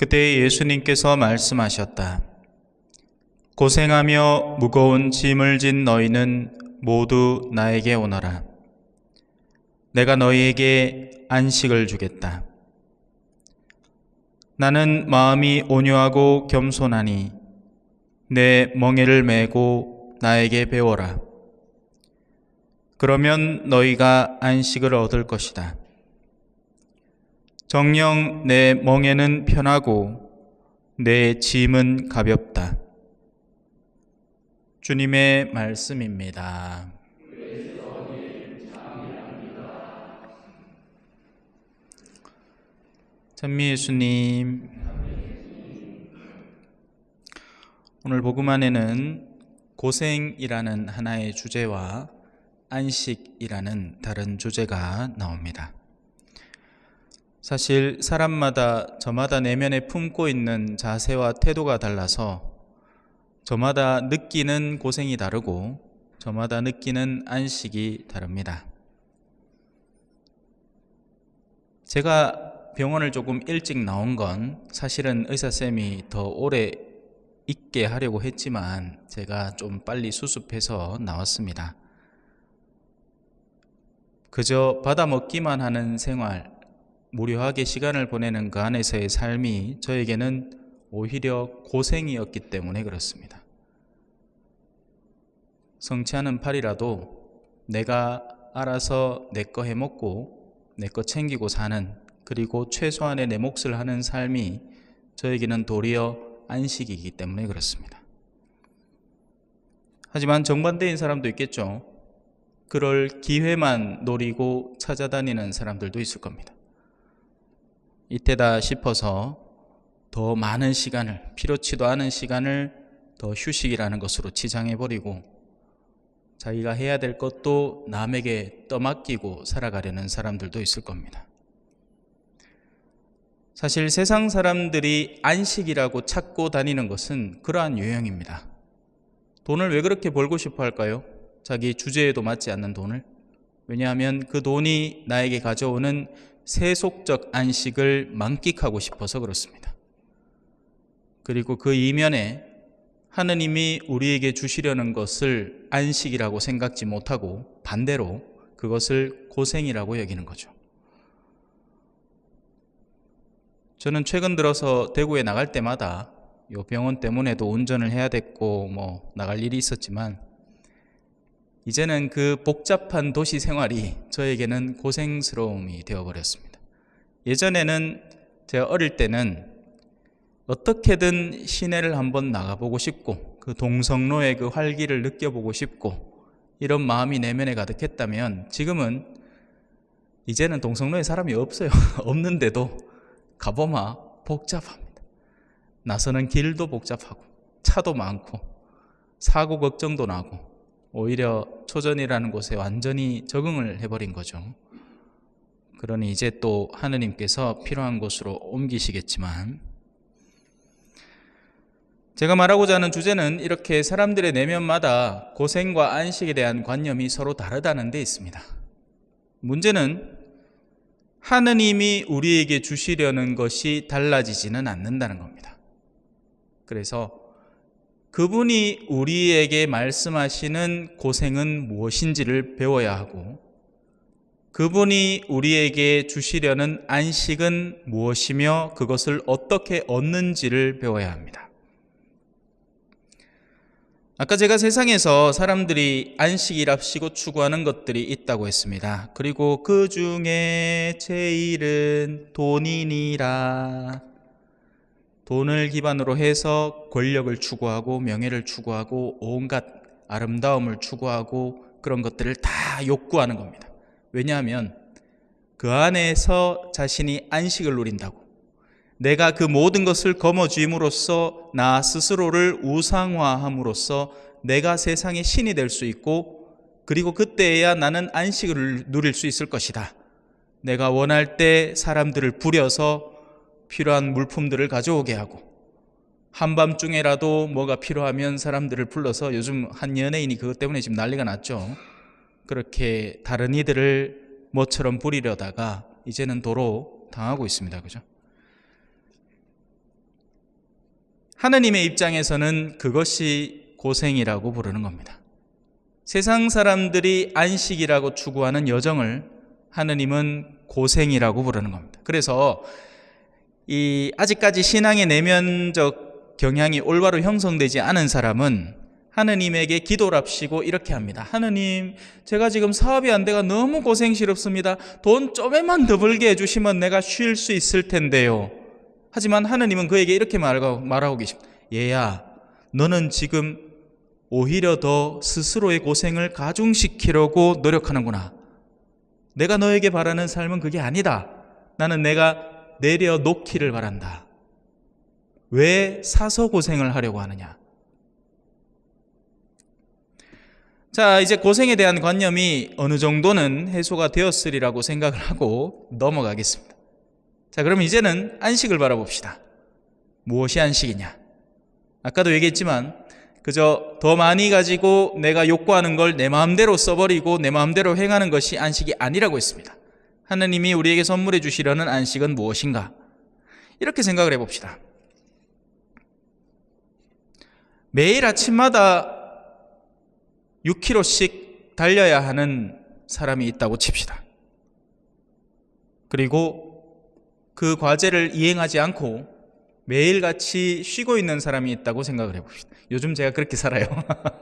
그때 예수님께서 말씀하셨다. 고생하며 무거운 짐을 진 너희는 모두 나에게 오너라. 내가 너희에게 안식을 주겠다. 나는 마음이 온유하고 겸손하니 내 멍에를 메고 나에게 배워라. 그러면 너희가 안식을 얻을 것이다. 정령 내 멍에는 편하고 내 짐은 가볍다. 주님의 말씀입니다. 찬미 예수님, 오늘 복음 안에는 고생이라는 하나의 주제와 안식이라는 다른 주제가 나옵니다. 사실 사람마다 저마다 내면에 품고 있는 자세와 태도가 달라서 저마다 느끼는 고생이 다르고 저마다 느끼는 안식이 다릅니다. 제가 병원을 조금 일찍 나온 건 사실은 의사쌤이 더 오래 있게 하려고 했지만 제가 좀 빨리 수습해서 나왔습니다. 그저 받아먹기만 하는 생활, 무료하게 시간을 보내는 그 안에서의 삶이 저에게는 오히려 고생이었기 때문에 그렇습니다. 성취하는 팔이라도 내가 알아서 내 거 해먹고 내 거 챙기고 사는 그리고 최소한의 내 몫을 하는 삶이 저에게는 도리어 안식이기 때문에 그렇습니다. 하지만 정반대인 사람도 있겠죠. 그럴 기회만 노리고 찾아다니는 사람들도 있을 겁니다. 이때다 싶어서 더 많은 시간을, 필요치도 않은 시간을 더 휴식이라는 것으로 치장해 버리고 자기가 해야 될 것도 남에게 떠맡기고 살아가려는 사람들도 있을 겁니다. 사실 세상 사람들이 안식이라고 찾고 다니는 것은 그러한 유형입니다. 돈을 왜 그렇게 벌고 싶어 할까요? 자기 주제에도 맞지 않는 돈을. 왜냐하면 그 돈이 나에게 가져오는 세속적 안식을 만끽하고 싶어서 그렇습니다. 그리고 그 이면에 하느님이 우리에게 주시려는 것을 안식이라고 생각지 못하고 반대로 그것을 고생이라고 여기는 거죠. 저는 최근 들어서 대구에 나갈 때마다 요 병원 때문에도 운전을 해야 됐고 뭐 나갈 일이 있었지만 이제는 그 복잡한 도시 생활이 저에게는 고생스러움이 되어버렸습니다. 예전에는 제가 어릴 때는 어떻게든 시내를 한번 나가보고 싶고 그 동성로의 그 활기를 느껴보고 싶고 이런 마음이 내면에 가득했다면 지금은 이제는 동성로에 사람이 없어요. 없는데도 가보마 복잡합니다. 나서는 길도 복잡하고 차도 많고 사고 걱정도 나고 오히려 초전이라는 곳에 완전히 적응을 해버린 거죠. 그러니 이제 또 하느님께서 필요한 곳으로 옮기시겠지만 제가 말하고자 하는 주제는 이렇게 사람들의 내면마다 고생과 안식에 대한 관념이 서로 다르다는 데 있습니다. 문제는 하느님이 우리에게 주시려는 것이 달라지지는 않는다는 겁니다. 그래서 그분이 우리에게 말씀하시는 고생은 무엇인지를 배워야 하고 그분이 우리에게 주시려는 안식은 무엇이며 그것을 어떻게 얻는지를 배워야 합니다. 아까 제가 세상에서 사람들이 안식이랍시고 추구하는 것들이 있다고 했습니다. 그리고 그 중에 제일은 돈이니라. 돈을 기반으로 해서 권력을 추구하고 명예를 추구하고 온갖 아름다움을 추구하고 그런 것들을 다 욕구하는 겁니다. 왜냐하면 그 안에서 자신이 안식을 누린다고. 내가 그 모든 것을 거머쥐임으로써 나 스스로를 우상화함으로써 내가 세상의 신이 될 수 있고 그리고 그때에야 나는 안식을 누릴 수 있을 것이다. 내가 원할 때 사람들을 부려서 필요한 물품들을 가져오게 하고 한밤중에라도 뭐가 필요하면 사람들을 불러서 요즘 한 연예인이 그것 때문에 지금 난리가 났죠. 그렇게 다른 이들을 뭐처럼 부리려다가 이제는 도로 당하고 있습니다. 그죠? 하느님의 입장에서는 그것이 고생이라고 부르는 겁니다. 세상 사람들이 안식이라고 추구하는 여정을 하느님은 고생이라고 부르는 겁니다. 그래서 이 아직까지 신앙의 내면적 경향이 올바로 형성되지 않은 사람은 하느님에게 기도랍시고 이렇게 합니다. 하느님, 제가 지금 사업이 안 돼가 너무 고생스럽습니다. 돈 좀에만 더 벌게 해주시면 내가 쉴 수 있을 텐데요. 하지만 하느님은 그에게 이렇게 말하고, 말하고 계십니다. 얘야, 너는 지금 오히려 더 스스로의 고생을 가중시키려고 노력하는구나. 내가 너에게 바라는 삶은 그게 아니다. 나는 내가 내려놓기를 바란다. 왜 사서 고생을 하려고 하느냐? 자, 이제 고생에 대한 관념이 어느 정도는 해소가 되었으리라고 생각을 하고 넘어가겠습니다. 자, 그럼 이제는 안식을 바라봅시다. 무엇이 안식이냐? 아까도 얘기했지만, 그저 더 많이 가지고 내가 욕구하는 걸 내 마음대로 써버리고 내 마음대로 행하는 것이 안식이 아니라고 했습니다. 하나님이 우리에게 선물해 주시려는 안식은 무엇인가? 이렇게 생각을 해봅시다. 매일 아침마다 6km씩 달려야 하는 사람이 있다고 칩시다. 그리고 그 과제를 이행하지 않고 매일같이 쉬고 있는 사람이 있다고 생각을 해봅시다. 요즘 제가 그렇게 살아요.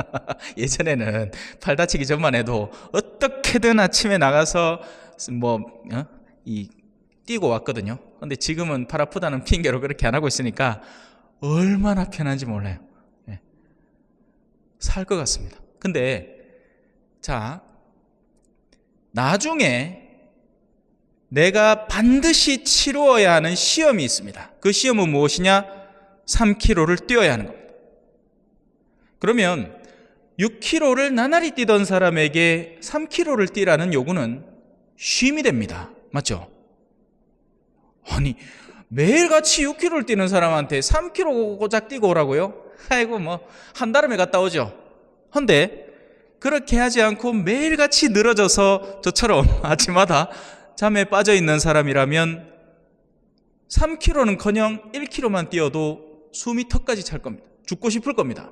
예전에는 팔 다치기 전만 해도 어떻게든 아침에 나가서 뭐, 어? 이, 뛰고 왔거든요. 근데 지금은 팔 아프다는 핑계로 그렇게 안 하고 있으니까 얼마나 편한지 몰라요. 네. 살것 같습니다. 근데, 자, 나중에 내가 반드시 치루어야 하는 시험이 있습니다. 그 시험은 무엇이냐? 3km를 뛰어야 하는 겁니다. 그러면 6km를 나날이 뛰던 사람에게 3km를 뛰라는 요구는 쉼이 됩니다. 맞죠? 아니, 매일같이 6km를 뛰는 사람한테 3km 고작 뛰고 오라고요? 아이고, 뭐, 한 달음에 갔다 오죠. 헌데, 그렇게 하지 않고 매일같이 늘어져서 저처럼 아침마다 잠에 빠져 있는 사람이라면 3km는 커녕 1km만 뛰어도 숨이 턱까지 찰 겁니다. 죽고 싶을 겁니다.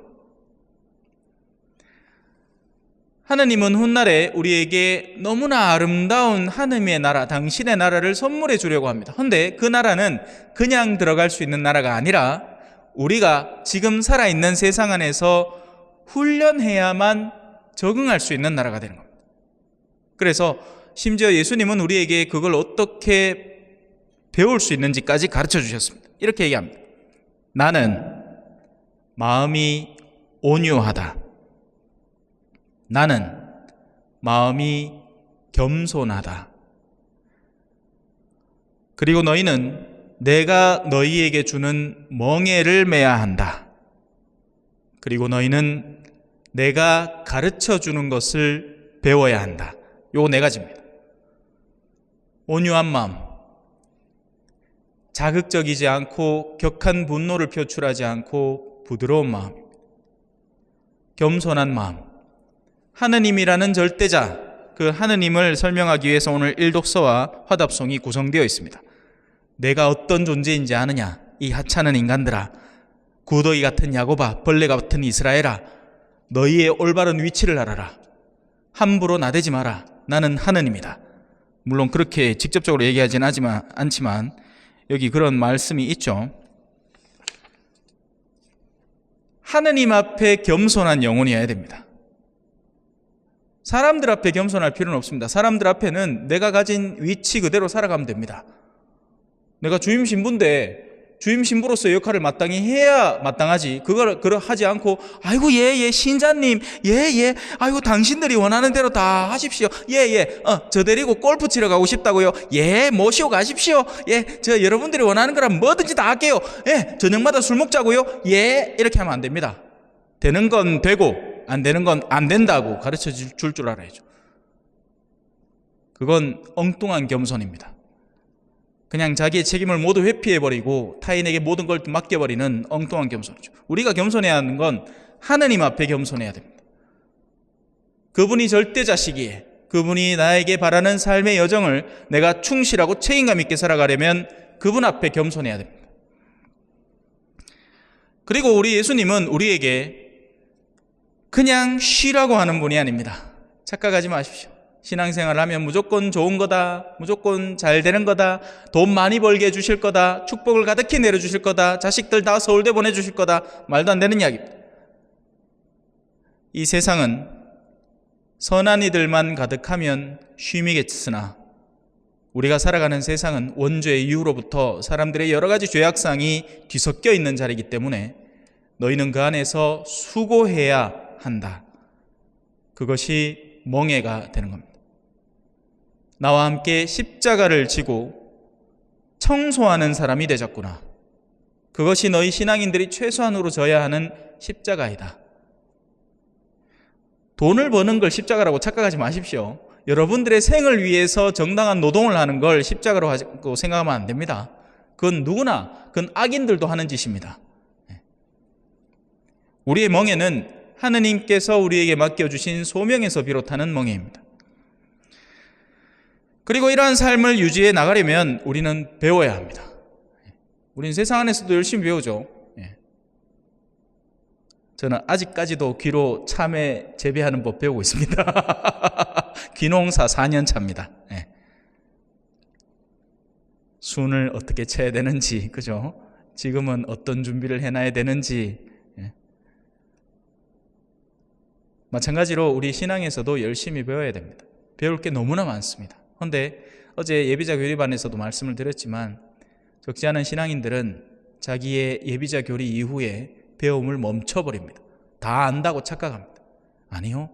하느님은 훗날에 우리에게 너무나 아름다운 하느님의 나라, 당신의 나라를 선물해 주려고 합니다. 근데 그 나라는 그냥 들어갈 수 있는 나라가 아니라 우리가 지금 살아있는 세상 안에서 훈련해야만 적응할 수 있는 나라가 되는 겁니다. 그래서 심지어 예수님은 우리에게 그걸 어떻게 배울 수 있는지까지 가르쳐 주셨습니다. 이렇게 얘기합니다. 나는 마음이 온유하다. 나는 마음이 겸손하다. 그리고 너희는 내가 너희에게 주는 멍에를 매야 한다. 그리고 너희는 내가 가르쳐 주는 것을 배워야 한다. 요 네 가지입니다. 온유한 마음, 자극적이지 않고 격한 분노를 표출하지 않고 부드러운 마음, 겸손한 마음, 하느님이라는 절대자, 그 하느님을 설명하기 위해서 오늘 일독서와 화답송이 구성되어 있습니다. 내가 어떤 존재인지 아느냐? 이 하찮은 인간들아, 구더기 같은 야고바, 벌레 같은 이스라엘아, 너희의 올바른 위치를 알아라. 함부로 나대지 마라. 나는 하느님이다. 물론 그렇게 직접적으로 얘기하진 하지만, 않지만 여기 그런 말씀이 있죠. 하느님 앞에 겸손한 영혼이어야 됩니다. 사람들 앞에 겸손할 필요는 없습니다. 사람들 앞에는 내가 가진 위치 그대로 살아가면 됩니다. 내가 주임 신부인데 주임 신부로서 역할을 마땅히 해야 마땅하지. 그걸 그걸 하지 않고 아이고 예예 예, 신자님 예예 예, 아이고 당신들이 원하는 대로 다 하십시오. 예예 어 저 데리고 골프 치러 가고 싶다고요. 예 모시고 가십시오. 예 저 여러분들이 원하는 거라 뭐든지 다 할게요. 예 저녁마다 술 먹자고요. 예 이렇게 하면 안 됩니다. 되는 건 되고 안 되는 건 안 된다고 가르쳐 줄줄 알아야죠. 그건 엉뚱한 겸손입니다. 그냥 자기의 책임을 모두 회피해버리고 타인에게 모든 걸 맡겨버리는 엉뚱한 겸손이죠. 우리가 겸손해야 하는 건 하느님 앞에 겸손해야 됩니다. 그분이 절대자시기에 그분이 나에게 바라는 삶의 여정을 내가 충실하고 책임감 있게 살아가려면 그분 앞에 겸손해야 됩니다. 그리고 우리 예수님은 우리에게 그냥 쉬라고 하는 분이 아닙니다. 착각하지 마십시오. 신앙생활 하면 무조건 좋은 거다, 무조건 잘 되는 거다, 돈 많이 벌게 해주실 거다, 축복을 가득히 내려주실 거다, 자식들 다 서울대 보내주실 거다, 말도 안 되는 이야기입니다. 이 세상은 선한 이들만 가득하면 쉼이겠으나 우리가 살아가는 세상은 원죄의 이후로부터 사람들의 여러 가지 죄악상이 뒤섞여 있는 자리이기 때문에 너희는 그 안에서 수고해야 한다. 그것이 멍해가 되는 겁니다. 나와 함께 십자가를 지고 청소하는 사람이 되졌구나. 그것이 너희 신앙인들이 최소한으로 져야 하는 십자가이다. 돈을 버는 걸 십자가라고 착각하지 마십시오. 여러분들의 생을 위해서 정당한 노동을 하는 걸 십자가로 생각하면 안 됩니다. 그건 누구나, 그건 악인들도 하는 짓입니다. 우리의 멍에는 하느님께서 우리에게 맡겨주신 소명에서 비롯하는 멍에입니다. 그리고 이러한 삶을 유지해 나가려면 우리는 배워야 합니다. 우리는 세상 안에서도 열심히 배우죠. 예. 저는 아직까지도 귀로 참외 재배하는 법 배우고 있습니다. 귀농사 4년 차입니다. 예. 순을 어떻게 쳐야 되는지, 그죠? 지금은 어떤 준비를 해놔야 되는지, 예. 마찬가지로 우리 신앙에서도 열심히 배워야 됩니다. 배울 게 너무나 많습니다. 그런데 어제 예비자 교리반에서도 말씀을 드렸지만 적지 않은 신앙인들은 자기의 예비자 교리 이후에 배움을 멈춰버립니다. 다 안다고 착각합니다. 아니요.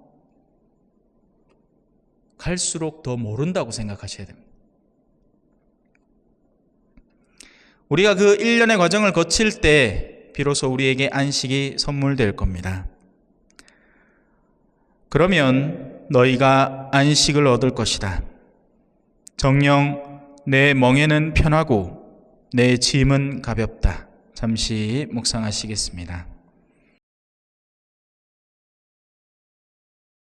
갈수록 더 모른다고 생각하셔야 됩니다. 우리가 그 1년의 과정을 거칠 때 비로소 우리에게 안식이 선물될 겁니다. 그러면 너희가 안식을 얻을 것이다. 정령 내 멍에는 편하고 내 짐은 가볍다. 잠시 묵상하시겠습니다.